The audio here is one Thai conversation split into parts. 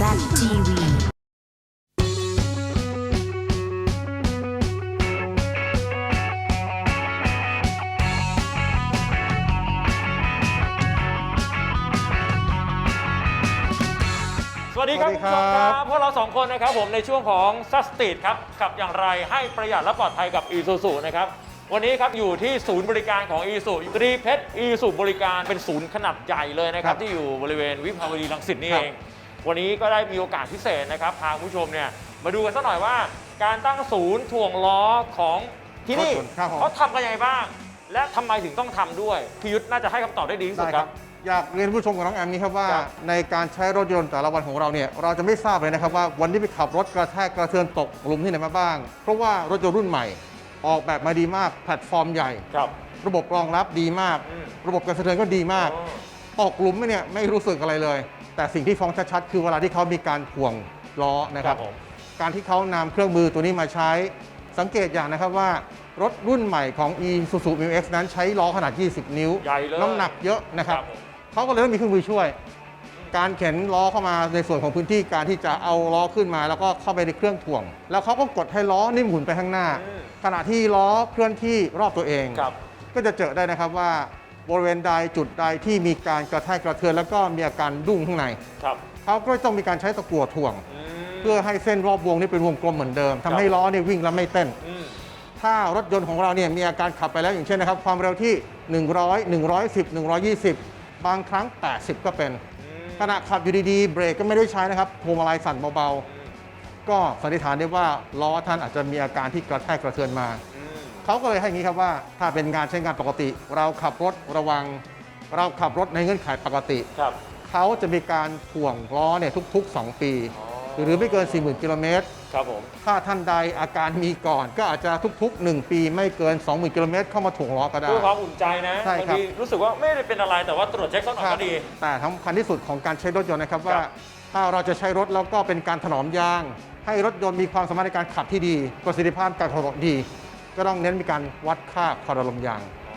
ZTV สวัสดีครับสวัคุสณดีผู้ชครัมบครับพวกเราสองคนนะครับผมในช่วงของ s u s t a t e ครับขับอย่างไรให้ประหยัดและปลอดภัยกับ e s u s u นะครับวันนี้ครับอยู่ที่ศูนย์บริการของ e s u ตรีเพชร e s u บริการเป็นศูนย์ขนาดใหญ่เลยนะครับครับที่อยู่บริเวณวิภาวดีรังสิตนี่ครัเอบง วันนี้ก็ได้มีโอกาสพิเศษนะครับพาคุณผู้ชมเนี่ยมาดูกันสักหน่อยว่าการตั้งศูนย์ถ่วงล้อของที่นี่รถยนต์ครับผม เขาทำกันยังไงบ้าง และทำไมถึงต้องทำด้วยพี่ยุทธน่าจะให้คำตอบได้ดีที่สุดได้คครัรับ บ อยากเรียนผู้ชมกับน้องแอมนี้ครับว่า ครับ ในการใช้รถยนต์แต่ละวันของเราเนี่ยเราจะไม่ทราบเลยนะครับว่าวันนี้ไปขับรถกระแทกกระเทือนตกหลุมที่ไหนมาบ้าง เพราะว่ารถยนต์รุ่นใหม่ ออกแบบมาดีมากแพลตฟอร์มใหญ่ ครับ ระบบรองรับดีมาก อืม ระบบการสะเทือนก็ดีมาก อ๋อ ตกหลุมเนี่ยไม่รู้สึกอะไรเลย แต่สิ่งที่ฟ้องชัดๆ คือเวลาที่เขามีการห่วงล้อนะครับ ผม การที่เขานำเครื่องมือตัวนี้มาใช้ สังเกตอย่างนะครับว่ารถรุ่นใหม่ของ e s u z u m x นั้นใช้ล้อขนาด 20 นิ้ว ใหญ่เลยน้ำหนักเยอะนะครับ ผม เขาก็เลยต้องมีเครื่องมือช่วย การเข็นล้อเข้ามาในส่วนของพื้นที่การที่จะเอาล้อขึ้นมา แล้วก็เข้าไปในเครื่องถ่วง แล้วเขาก็กดให้ล้อนิ่มหมุนไปข้างหน้า อืม ขณะที่ล้อเคลื่อนที่รอบตัวเอง ครับ ก็จะเจอได้นะครับว่า บริเวณใดจุดใดที่มีการกระแทกกระเทือนแล้วก็มีอาการดุ้งข้างในครับเขาก็ต้องมีการใช้ตะกั่วถ่วง อืม เพื่อให้เส้นรอบวงนี่เป็นวงกลมเหมือนเดิมทำให้ล้อเนี่ยวิ่งแล้วไม่เต้น อืม ถ้ารถยนต์ของเราเนี่ยมีอาการขับไปแล้วอย่างเช่นนะครับ ความเร็วที่ 100 110 120 บางครั้ง 80 ก็เป็นขณะขับอยู่ดีๆ เบรกก็ไม่ได้ใช้นะครับพวงมาลัยสั่นเบาๆ ก็สันนิษฐานได้ว่าล้อท่านอาจจะมีอาการที่กระแทกกระเทือนมา อืม เขาก็เลยให้อย่างนี้ครับว่า ถ้าเป็นงานใช้งานปกติ เราขับรถระวัง เราขับรถในเงื่อนไขปกติ ครับ เขาจะมีการถ่วงล้อเนี่ยทุก ๆ 2 ปี อ๋อ หรือไม่เกิน 40,000กิโลเมตร ครับผมถ้าท่านใดอาการมีก่อน ก็อาจจะทุกๆ 1 ปีไม่เกิน 20,000กิโลเมตรเข้ามาถ่วงล้อก็ได้ เพื่อความอุ่นใจนะใช่บางครับทีรู้สึกว่าไม่ได้เป็นอะไรแต่ว่าตรวจเช็คสักหน่อยก็ดี แต่สำคัญที่สุดของการใช้รถยนต์นะครับคว่ารับ ถ้าเราจะใช้รถแล้วก็เป็นการถนอมยาง ให้รถยนต์มีความสามารถในการขับที่ดี ประสิทธิภาพการขับรถดี ก็ต้องเน้นมีการวัดค่าความดันลมยางอ๋อ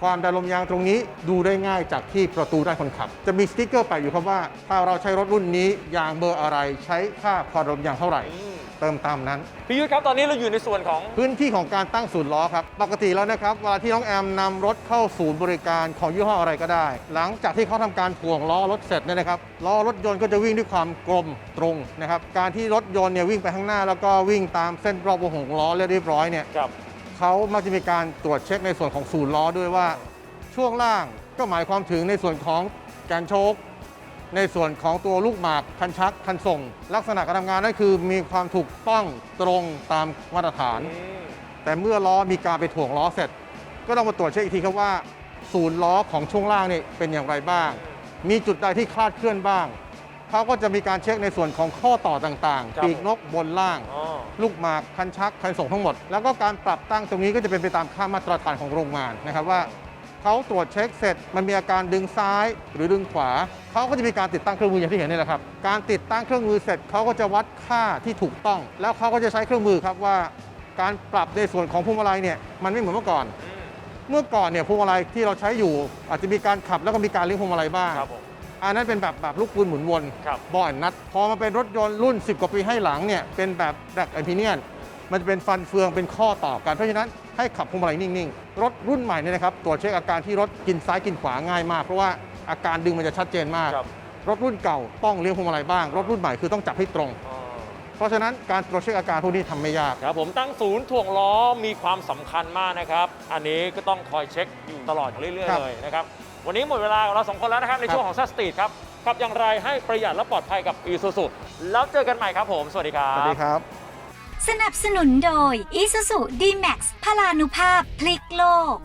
ความดันลมยางตรงนี้ดูได้ง่ายจากที่ประตูด้านคนขับ จะมีสติ๊กเกอร์แปะอยู่ครับว่า ถ้าเราใช้รถรุ่นนี้ยางเบอร์อะไรใช้ค่าความดันลมยางเท่าไหร่อืม เติมตามนั้น พี่ยุทธครับตอนนี้เราอยู่ในส่วนของ พื้นที่ของการตั้งศูนย์ล้อครับ ปกติแล้วนะครับเวลาที่น้องแอมนำรถเข้าศูนย์บริการของยี่ห้ออะไรก็ได้ หลังจากที่เขาทำการถ่วงล้อรถเสร็จเนี่ยนะครับล้อรถยนต์ก็จะวิ่งด้วยความกลมตรงนะครับการที่รถยนต์เนี่ยวิ่งไปข้างหน้า แล้วก็วิ่งตามเส้นรอบวงของล้อเรียบร้อยเนี่ยกับ เขามักจะมีการตรวจเช็คในส่วนของศูนย์ล้อด้วยว่า ช่วงล่างก็หมายความถึงในส่วนของแกนโชค ในส่วนของตัวลูกหมากคันชักคันส่ง ลักษณะการทำงานนั่นคือมีความถูกต้องตรงตามมาตรฐานอืมแต่เมื่อล้อมีการไปถ่วงล้อเสร็จ ก็ต้องมาตรวจเช็คอีกทีครับว่า ศูนย์ล้อของช่วงล่างนี่เป็นอย่างไรบ้าง มีจุดใดที่คลาดเคลื่อนบ้างเขาก็จะมีการเช็คในส่วนของข้อต่อต่างครับๆปีกนกบนล่างอ๋อลูกหมากคันชักคันส่งทั้งหมด แล้วก็การปรับตั้งตรงนี้ก็จะเป็นไปตามค่ามาตรฐานของโรงงานนะครับว่า เขาตรวจเช็คเสร็จ มันมีอาการดึงซ้ายหรือดึงขวา เขาก็จะมีการติดตั้งเครื่องมืออย่างที่เห็นนี่แหละครับ การติดตั้งเครื่องมือเสร็จเขาก็จะวัดค่าที่ถูกต้อง แล้วเขาก็จะใช้เครื่องมือครับว่า การปรับในส่วนของพวงมาลัยเนี่ยมันไม่เหมือนเมื่อก่อนอืมเมื่อก่อนเนี่ยพวงมาลัยที่เราใช้อยู่ อาจจะมีการขับแล้วก็มีการเลี้ยงพวงมาลัยบ้างครับผมอันนั้นเป็นแบบแบบลูกปืนหมุนวนครับบอลนัด พอมาเป็นรถยนต์รุ่น 10 กว่าปีให้หลังเนี่ยเป็นแบบแดกไอพีเนียน มันจะเป็นฟันเฟืองเป็นข้อต่อกัน เพราะฉะนั้นให้ขับพวงมาลัยนิ่งๆ รถรุ่นใหม่เนี่ยนะครับตรวจเช็คอาการที่รถกินซ้ายกินขวาง่ายมาก เพราะว่าอาการดึงมันจะชัดเจนมาก ครับ รถรุ่นเก่าต้องเลี้ยงพวงมาลัยบ้าง รถรุ่นใหม่คือต้องจับให้ตรงอ๋อเพราะฉะนั้นการตรวจเช็คอาการพวกนี้ทำไม่ยาก ครับผมตั้งศูนย์ถ่วงล้อมีความสำคัญมากนะครับ อันนี้ก็ต้องคอยเช็คอยู่ตลอดเรื่อยครัๆบเลยนะครับ วันนี้หมดเวลาของเราสองคนแล้วนะครับ ในครับช่วงของซัสตีดครับขับอย่างไรให้ประหยัดและปลอดภัยกับ e s u s u แล้วเจอกันใหม่ครับผม สวัสดีครับ สวัสดีครับ สนับสนุนโดย Isuzu D-Max พลานุภาพพลิกโลก